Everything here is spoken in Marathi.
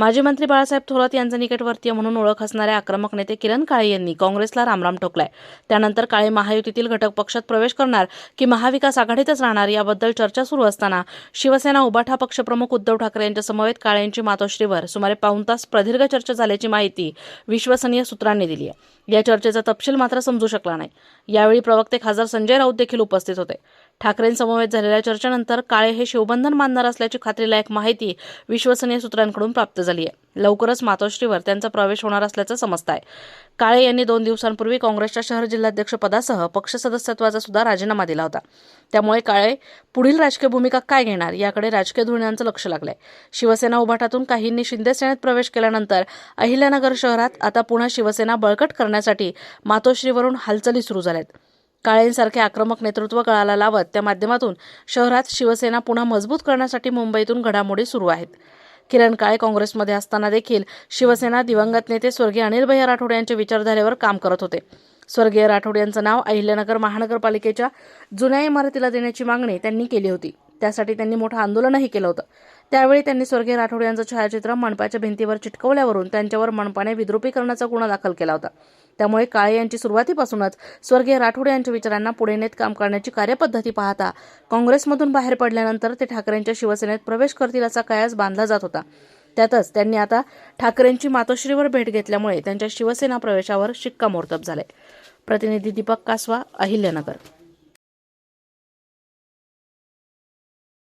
माजी मंत्री बाळासाहेब थोरात यांचे निकटवर्तीय म्हणून ओळख असणारे आक्रमक नेते किरण काळे यांनी काँग्रेसला रामराम ठोकलाय. त्यानंतर काळे महायुतीतील घटक पक्षात प्रवेश करणार की महाविकास आघाडीतच राहणार याबद्दल चर्चा सुरू असताना शिवसेना उबाठा पक्षप्रमुख उद्धव ठाकरे यांच्या समवेत यांची मातोश्रीवर सुमारे पाऊण तास प्रदीर्घ चर्चा झाल्याची माहिती विश्वसनीय सूत्रांनी दिली आहे. या चर्चेचा तपशील मात्र समजू शकला नाही. यावेळी प्रवक्ते खासदार संजय राऊत देखील उपस्थित होते. ठाकरेंसमवेत झालेल्या चर्चेनंतर काळे हे शिवबंधन मानणार असल्याची खात्रीलायक माहिती विश्वसनीय सूत्रांकडून प्राप्त झाली आहे. लवकरच मातोश्रीवर त्यांचा प्रवेश होणार असल्याचं समजत आहे काळे यांनी दोन दिवसांपूर्वी काँग्रेसच्या शहर जिल्हाध्यक्षपदासह पक्ष सदस्यत्वाचा सुद्धा राजीनामा दिला होता. त्यामुळे काळे पुढील राजकीय भूमिका काय घेणार याकडे राजकीय धोरणांचं लक्ष लागलंय. शिवसेना उभाटातून काहींनी शिंदे सेनेत प्रवेश केल्यानंतर अहिल्यानगर शहरात आता पुन्हा शिवसेना बळकट करण्यासाठी मातोश्रीवरून हालचाली सुरू झाल्यात. काळेंसारखे आक्रमक नेतृत्व कळाला लावत त्या माध्यमातून शहरात शिवसेना पुन्हा मजबूत करण्यासाठी मुंबईतून घडामोडी सुरू आहेत. किरण काळे काँग्रेसमध्ये असताना देखील शिवसेना दिवंगत नेते स्वर्गीय अनिल भैया राठोड यांच्या विचारधारेवर काम करत होते. स्वर्गीय राठोड यांचं नाव अहिल्यानगर महानगरपालिकेच्या जुन्या इमारतीला देण्याची मागणी त्यांनी केली होती. त्यासाठी त्यांनी मोठं आंदोलनही केलं होतं. त्यावेळी त्यांनी स्वर्गीय राठोड यांचं छायाचित्र मनपाच्या भिंतीवर चिटकवल्यावरून त्यांच्यावर मनपाने विद्रुपीकरणाचा गुन्हा दाखल केला होता. त्यामुळे काळे यांची सुरुवातीपासूनच स्वर्गीय राठोड यांच्या विचारांना पुढे नेत काम करण्याची कार्यपद्धती पाहता काँग्रेसमधून बाहेर पडल्यानंतर ते ठाकरेंच्या शिवसेनेत प्रवेश करतील असा कयास बांधला जात होता. त्यातच त्यांनी आता ठाकरेंची मातोश्रीवर भेट घेतल्यामुळे त्यांच्या शिवसेना प्रवेशावर शिक्कामोर्तब झाले. प्रतिनिधी दीपक कासवा अहिल्यानगर.